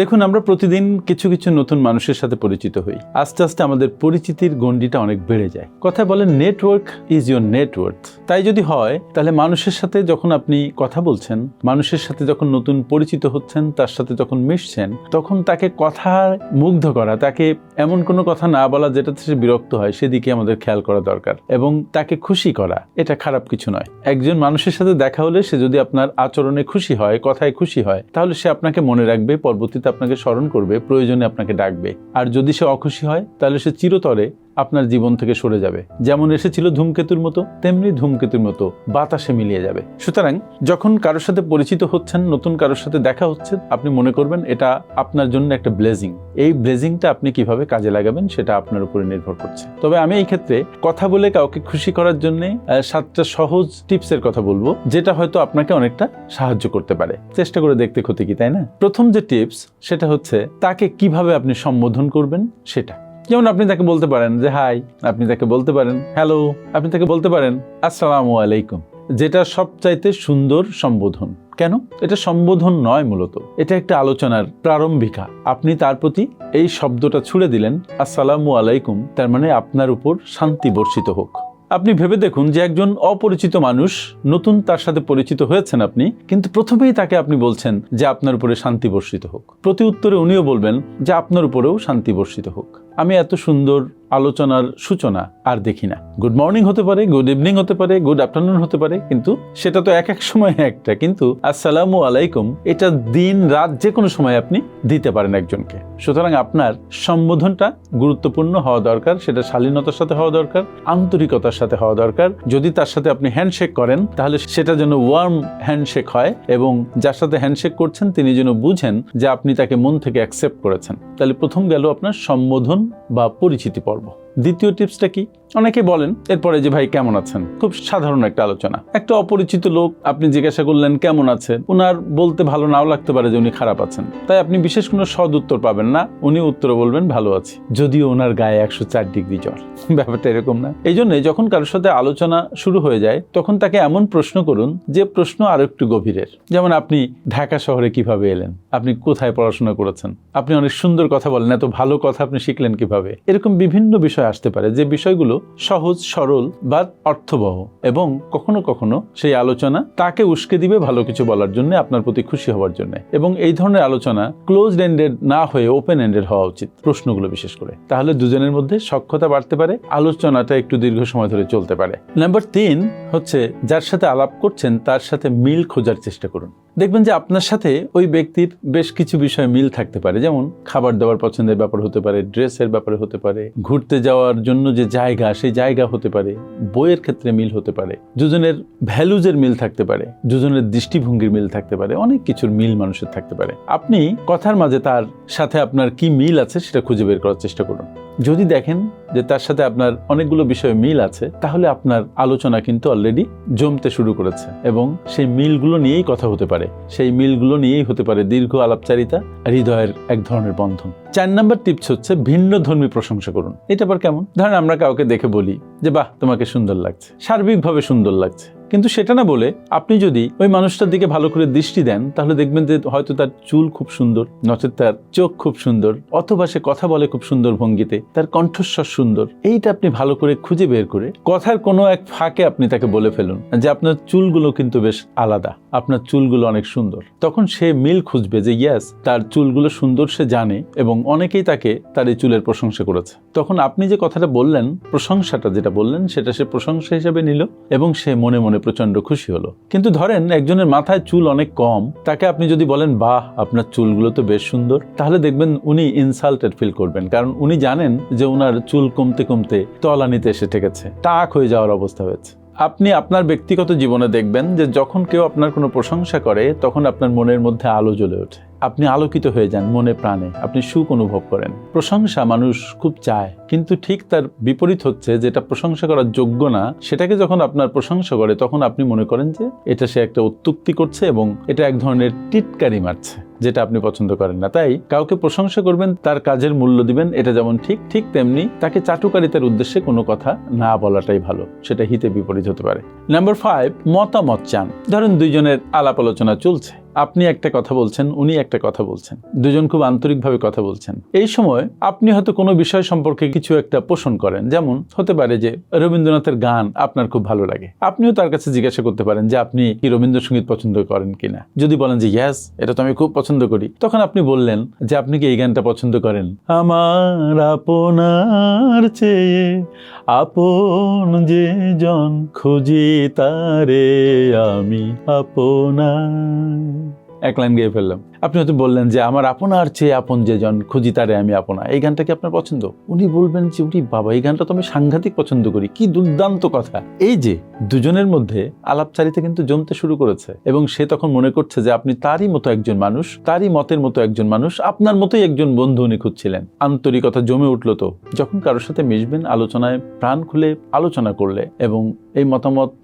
দেখুন, আমরা প্রতিদিন কিছু কিছু নতুন মানুষের সাথে পরিচিত হই। আস্তে আস্তে আমাদের পরিচিতির গণ্ডিটা অনেক বেড়ে যায়। কথায় বলেন নেটওয়ার্ক ইজ ইউর নেটওয়ার্ক তাই যদি হয়, তাহলে মানুষের সাথে যখন আপনি কথা বলছেন, মানুষের সাথে যখন নতুন পরিচিত হচ্ছেন, তার সাথে যখন মিশছেন, তখন তাকে কথার মুগ্ধ করা, তাকে এমন কোনো কথা না বলা যেটাতে সে বিরক্ত হয়, সেদিকে আমাদের খেয়াল করা দরকার এবং তাকে খুশি করা, এটা খারাপ কিছু নয়। একজন মানুষের সাথে দেখা হলে সে যদি আপনার আচরণে খুশি হয়, কথায় খুশি হয়, তাহলে সে আপনাকে মনে রাখবে পরবর্তীতে আপনাকে স্মরণ করবে প্রয়োজনে আপনাকে ডাকবে। আর যদি সে অখুশি হয় তাহলে সে চিরতরে আপনার জীবন থেকে সরে যাবে। যেমন এসেছিল ধূমকেতুর মতো, তেমনি ধূমকেতুর মতো বাতাসে মিলিয়ে যাবে। সুতরাং যখন কারোর সাথে পরিচিত হচ্ছেন, নতুন কারোর সাথে দেখা হচ্ছে, আপনি মনে করবেন এটা আপনার জন্য একটা ব্লেজিং এই ব্লেজিংটা আপনি কীভাবে কাজে লাগাবেন সেটা আপনার উপরে নির্ভর করছে। তবে আমি এই ক্ষেত্রে কথা বলে কাউকে খুশি করার জন্য সাতটা সহজ টিপসের কথা বলব, যেটা হয়তো আপনাকে অনেকটা সাহায্য করতে পারে। চেষ্টা করে দেখতে ক্ষতি কি, তাই না? প্রথম যে টিপস সেটা হচ্ছে তাকে কীভাবে আপনি সম্বোধন করবেন, সেটা। যেমন আপনি তাকে বলতে পারেন যে, হাই, আপনি তাকে বলতে পারেন, হ্যালো, আপনি তাকে বলতে পারেন, আসসালামু আলাইকুম। যেটা সবচাইতে সুন্দর সম্বোধন। কেন? এটা সম্বোধন নয় মূলত। এটা একটা আলোচনার প্রারম্ভিকা। আপনি তার প্রতি এই শব্দটা ছুড়ে দিলেন, আসসালামু আলাইকুম, তার মানে আপনার উপর শান্তি বর্ষিত হোক। আপনি ভেবে দেখুন যে একজন অপরিচিত মানুষ, নতুন তার সাথে পরিচিত হয়েছেন আপনি, কিন্তু প্রথমেই তাকে আপনি বলছেন যে আপনার উপরে শান্তি বর্ষিত হোক। প্রতি উত্তরে উনিও বলবেন যে আপনার উপরেও শান্তি বর্ষিত হোক। আমি এত সুন্দর আলোচনার সূচনা আর দেখি না। গুড মর্নিং হতে পারে গুড ইভিনিং হতে পারে গুড আফটারনুন হতে পারে, কিন্তু সেটা তো এক এক সময় একটা। কিন্তু আসসালামু আলাইকুম, এটা দিন রাত যে কোনো সময় আপনি দিতে পারেন একজনকে। সুতরাং আপনার সম্বোধনটা গুরুত্বপূর্ণ হওয়া দরকার, সেটা শালীনতার সাথে হওয়া দরকার, আন্তরিকতার সাথে হওয়া দরকার। যদি তার সাথে আপনি হ্যান্ডশেক করেন, তাহলে সেটা যেন ওয়ার্ম হ্যান্ডশেক হয় এবং যার সাথে হ্যান্ডশেক করছেন, তিনি যেন বুঝেন যে আপনি তাকে মন থেকে অ্যাকসেপ্ট করেছেন। তাহলে প্রথম গেল আপনার সম্বোধন বা পরিচিতি পর্ব। দ্বিতীয় টিপসটা কি? অনেকে বলেন, এরপরে যে ভাই কেমন আছেন? খুব সাধারণ একটা আলোচনা। একটা অপরিচিত লোক আপনি জিজ্ঞাসা করলেন, কেমন আছেন? উনার বলতে ভালো নাও লাগতে পারে যে উনি খারাপ আছেন। তাই আপনি বিশেষ কোনো সদ উত্তর পাবেন না, উনি উত্তর বলবেন, ভালো আছি। যদিও ওনার গায়ে একশো চার ডিগ্রি জ্বর। ব্যাপারটা এরকম না। এই জন্যে যখন কারোর সাথে আলোচনা শুরু হয়ে যায়, তখন তাকে এমন প্রশ্ন করুন যে প্রশ্ন আরও একটু গভীরের। যেমন আপনি ঢাকা শহরে কীভাবে এলেন? আপনি কোথায় পড়াশোনা করেছেন? আপনি অনেক সুন্দর কথা বলেন, এত ভালো কথা আপনি শিখলেন কীভাবে? এরকম বিভিন্ন বিষয় আসতে পারে যে বিষয়গুলো সহজ, সরল বা অর্থবহ এবং কখনো কখনো সেই আলোচনা তাকে উস্কে দিবে ভালো কিছু বলার জন্য আপনার প্রতি খুশি হওয়ার জন্য। এবং এই ধরনের আলোচনা ক্লোজ এন্ডেড না হয়ে ওপেন এন্ডেড হওয়া উচিত প্রশ্নগুলো বিশেষ করে। তাহলে দুজনের মধ্যে সক্ষতা বাড়তে পারে, আলোচনাটা একটু দীর্ঘ সময় ধরে চলতে পারে। নাম্বার তিন হচ্ছে, যার সাথে আলাপ করছেন তার সাথে মিল খোঁজার চেষ্টা করুন। দেখবেন যে আপনার সাথে ওই ব্যক্তির বেশ কিছু বিষয়ে মিল থাকতে পারে। যেমন খাবার দাবার পছন্দের ব্যাপার হতে পারে, ড্রেসের ব্যাপারে হতে পারে, ঘুরতে যাওয়ার জন্য যে জায়গা, সেই জায়গা হতে পারে, বইয়ের ক্ষেত্রে মিল হতে পারে, দুজনের ভ্যালুজের মিল থাকতে পারে, দুজনের দৃষ্টিভঙ্গির মিল থাকতে পারে, অনেক কিছুর মিল মানুষের থাকতে পারে। আপনি কথার মাঝে তার সাথে আপনার কি মিল আছে সেটা খুঁজে বের করার চেষ্টা করুন। যদি দেখেন যে তার সাথে আপনার অনেকগুলো বিষয়ে মিল আছে, তাহলে আপনার আলোচনা কিন্তু অলরেডি জমতে শুরু করেছে এবং সেই মিলগুলো নিয়েই কথা হতে পারে। সেই মিলগুলো নিয়েই হতে পারে দীর্ঘ আলাপচারিতা হৃদয়ের এক ধরনের বন্ধন। চার নাম্বার টিপস হচ্ছে ভিন্ন ধর্মী প্রশংসা করুন। এটা আবার কেমন? ধরেন আমরা কাউকে দেখে বলি যে, বাহ, তোমাকে সুন্দর লাগছে। সার্বিকভাবে সুন্দর লাগছে। কিন্তু সেটা না বলে আপনি যদি ওই মানুষটার দিকে ভালো করে দৃষ্টি দেন, তাহলে দেখবেন যে হয়তো তার চুল খুব সুন্দর, নচেত তার চোখ খুব সুন্দর, অথবা সে কথা বলে খুব সুন্দর ভঙ্গিতে, তার কণ্ঠস্বর সুন্দর। এইটা আপনি ভালো করে খুঁজে বের করে কথার কোনো এক ফাঁকে আপনি তাকে বলে ফেলুন যে আপনার চুলগুলো কিন্তু বেশ আলাদা, আপনার চুলগুলো অনেক সুন্দর। তখন সে মিল খুঁজবে যে, ইয়াস, তার চুলগুলো সুন্দর সে জানে এবং অনেকেই তাকে তার এই চুলের প্রশংসা করেছে। তখন আপনি যে কথাটা বললেন, প্রশংসাটা যেটা বললেন, সেটা সে প্রশংসা হিসেবে নিল এবং সে মনে মনে প্রচণ্ড খুশি হলো। কিন্তু ধরেন একজনের মাথায় চুল অনেক কম, তাকে আপনি যদি বলেন, বাহ, আপনার চুলগুলো তো বেশ সুন্দর, তাহলে দেখবেন উনি ইনসাল্টেড ফিল করবেন। কারণ উনি জানেন যে ওনার চুল কমতে কমতে তলানিতে এসে ঠেকেছে। টাক হয়ে যাওয়ার অবস্থা হয়েছে। আপনি আপনার ব্যক্তিগত জীবনে দেখবেন যে যখন কেউ আপনার কোনো প্রশংসা করে, তখন আপনার মনের মধ্যে আলো জ্বলে ওঠে। আপনি আলোকিত হয়ে যান মনে প্রাণে, আপনি সুখ অনুভব করেন। প্রশংসা মানুষ খুব চায়, কিন্তু ঠিক তার বিপরীত হচ্ছে যেটা প্রশংসা করার যোগ্য না, সেটাকে যখন আপনার প্রশংসা করে তখন আপনি মনে করেন যে এটা সে একটা উত্তুক্তি করছে এবং এটা এক ধরনের টিটকারি মারছে। যেটা আপনি পছন্দ করেন না। তাই কাউকে প্রশংসা করবেন, তার কাজের মূল্য দিবেন, এটা যেমন ঠিক ঠিক তেমনি তাকে চাটুকারিতার উদ্দেশ্যে কোনো কথা না বলাটাই ভালো, সেটা হিতে বিপরীত হতে পারে। নাম্বার ফাইভ মতামত চান। ধরেন দুইজনের আলাপ আলোচনা চলছে, আপনি একটা কথা বলছেন, উনি একটা কথা বলছেন, দুজন খুব আন্তরিকভাবে কথা বলছেন। এই সময় আপনি হয়তো কোনো বিষয় সম্পর্কে কিছু একটা পোষণ করেন, যেমন হতে পারে যে রবীন্দ্রনাথের গান আপনার খুব ভালো লাগে, আপনিও তার কাছে জিজ্ঞাসা করতে পারেন যে আপনি কি রবীন্দ্রসঙ্গীত পছন্দ করেন কিনা। যদি বলেন যে ইয়াস এটা তো আমি খুব পছন্দ করি। তখন আপনি বললেন যে, আপনি কি এই গানটা পছন্দ করেন? আমার আপনার চেয়ে আপন যে জন খুঁজি তারে, আমি আপনার। এক লাইন গেয়ে ফেললাম। আপনি হয়তো বললেন যে, আমার আপনার চেয়ে আপন যে জন, খুঁজি তারে আমি আপনা। এই গানটা কি আপনার পছন্দ? উনি বলবেন যে উনি বাবা, এই গানটা তো আমি সাংঘাতিক পছন্দ করি। কি দুর্দান্ত কথা! এই যে, দুজনের মধ্যে আলাপচারিতা কিন্তু জমতে শুরু করেছে এবং সে তখন মনে করছে যে, আপনি তারই মতো একজন মানুষ, তারই মতের মতো একজন মানুষ, আপনার মতোই একজন বন্ধু উনি খুঁজছিলেন। আন্তরিকতা জমে উঠল তো, যখন কারোর সাথে মিশবেন, আলোচনায় প্রাণ খুলে আলোচনা করলে এবং এই মতামত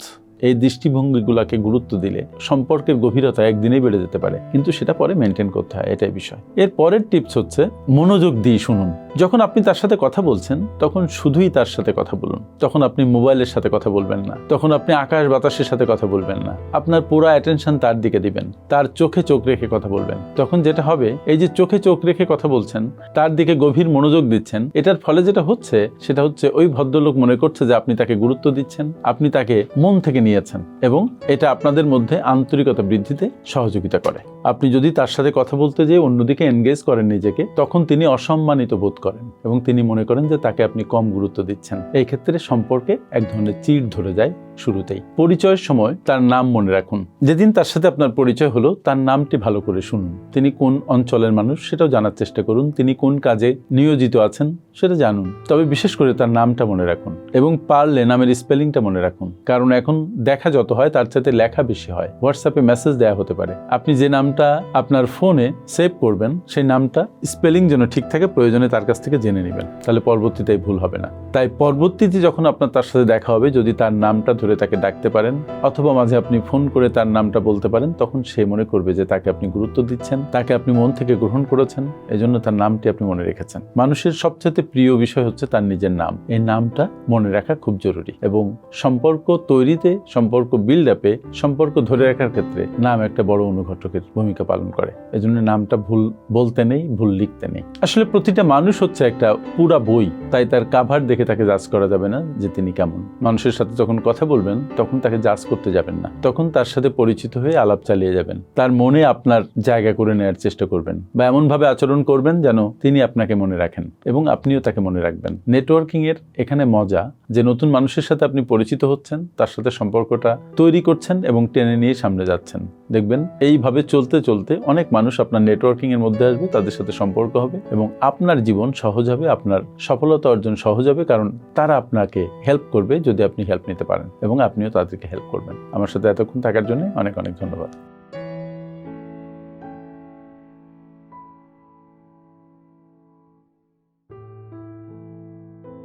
এই দৃষ্টিভঙ্গিগুলোকে গুরুত্ব দিলে সম্পর্কের গভীরতা একদিনেই বেড়ে যেতে পারে। কিন্তু সেটা পরে মেনটেন করতে হয়, এটাই বিষয়। এর পরের টিপস হচ্ছে মনোযোগ দিয়ে শুনুন। যখন আপনি তার সাথে কথা বলছেন, তখন শুধুই তার সাথে কথা বলুন। তখন আপনি মোবাইলের সাথে কথা বলবেন না। তখন আপনি আকাশ বাতাসের সাথে কথা বলবেন না। আপনার পুরো অ্যাটেনশন তার দিকে দিবেন। তার চোখে চোখ রেখে কথা বলবেন। তখন যেটা হবে, এই যে চোখে চোখ রেখে কথা বলছেন, তার দিকে গভীর মনোযোগ দিচ্ছেন, এটার ফলে যেটা হচ্ছে, সেটা হচ্ছে ওই ভদ্রলোক মনে করছে যে আপনি তাকে গুরুত্ব দিচ্ছেন। আপনি তাকে মন থেকে নিয়েছেন এবং এটা আপনাদের মধ্যে আন্তরিকতা বৃদ্ধিতে সহযোগিতা করে। আপনি যদি তার সাথে কথা বলতে যেয়ে অন্যদিকে এনগেজ করেন নিজেকে, তখন তিনি অসম্মানিত বোধ করেন এবং তিনি মনে করেন যে তাকে আপনি কম গুরুত্ব দিচ্ছেন। এই ক্ষেত্রে সম্পর্কে এক ধরনের চিড় ধরে যায় শুরুতেই। পরিচয়ের সময় তার নাম মনে রাখুন। যেদিন তার সাথে আপনার পরিচয় হলো, তার নামটি ভালো করে শুনুন। তিনি কোন অঞ্চলের মানুষ সেটাও জানার চেষ্টা করুন। তিনি কোন কাজে নিয়োজিত আছেন সেটা জানুন। তবে বিশেষ করে তার নামটা মনে রাখুন এবং পারলে নামের স্পেলিংটা মনে রাখুন। কারণ এখন দেখা যত হয়, তার সাথে লেখা বেশি হয়। হোয়াটসঅ্যাপে মেসেজ দেওয়া হতে পারে। আপনি যে নামটা আপনার ফোনে সেভ করবেন, সেই নামটা স্পেলিং যেন ঠিক থাকে, প্রয়োজনে তার কাছ থেকে জেনে নেবেন। তাহলে পরবর্তীতে ভুল হবে না। তাই পরবর্তীতে যখন আপনার তার সাথে দেখা হবে, যদি তার নামটা ধরে তাকে ডাকতে পারেন অথবা মাঝে আপনি ফোন করে তার নামটা বলতে পারেন, তখন সে মনে করবে যে তাকে আপনি গুরুত্ব দিচ্ছেন, তাকে আপনি মন থেকে গ্রহণ করেছেন, এজন্য তার নামটি আপনি মনে রেখেছেন। মানুষের সবচেয়ে প্রিয় বিষয় হচ্ছে তার নিজের নাম। এই নামটা মনে রাখা খুব জরুরি এবং সম্পর্ক তৈরিতে, সম্পর্ক বিল্ড আপে সম্পর্ক ধরে রাখার ক্ষেত্রে নাম একটা বড় অনুঘটকের ভূমিকা পালন করে। এজন্য নামটা ভুল বলতে নেই, ভুল লিখতে নেই। আসলে প্রতিটা মানুষ হচ্ছে একটা পুরা বই, তাই তার কাভার দেখে তাকে জাজ করা যাবে না যে তিনি কেমন। মানুষের সাথে যখন কথা বলবেন, তখন তাকে জাজ করতে যাবেন না। তখন তার সাথে পরিচিত হয়ে আলাপ চালিয়ে যাবেন। তার মনে আপনার জায়গা করে নেওয়ার চেষ্টা করবেন বা এমনভাবে আচরণ করবেন যেন তিনি আপনাকে মনে রাখেন এবং আপনিও তাকে মনে রাখবেন। নেটওয়ার্কিং এর এখানে মজা, যে নতুন মানুষের সাথে আপনি পরিচিত হচ্ছেন, তার সাথে সম্পর্কটা তৈরি করছেন এবং টেনে নিয়ে সামনে যাচ্ছেন। দেখবেন এইভাবে চলতে চলতে অনেক মানুষ আপনার নেটওয়ার্কিং এর মধ্যে আসবে, তাদের সাথে সম্পর্ক হবে এবং আপনার জীবন সহজ হবে, আপনার সফলতা অর্জন সহজ হবে। কারণ তারা আপনাকে হেল্প করবে যদি আপনি হেল্প নিতে পারেন এবং আপনিও তাদেরকে হেল্প করবেন। আমার সাথে এতক্ষণ থাকার জন্য অনেক অনেক ধন্যবাদ।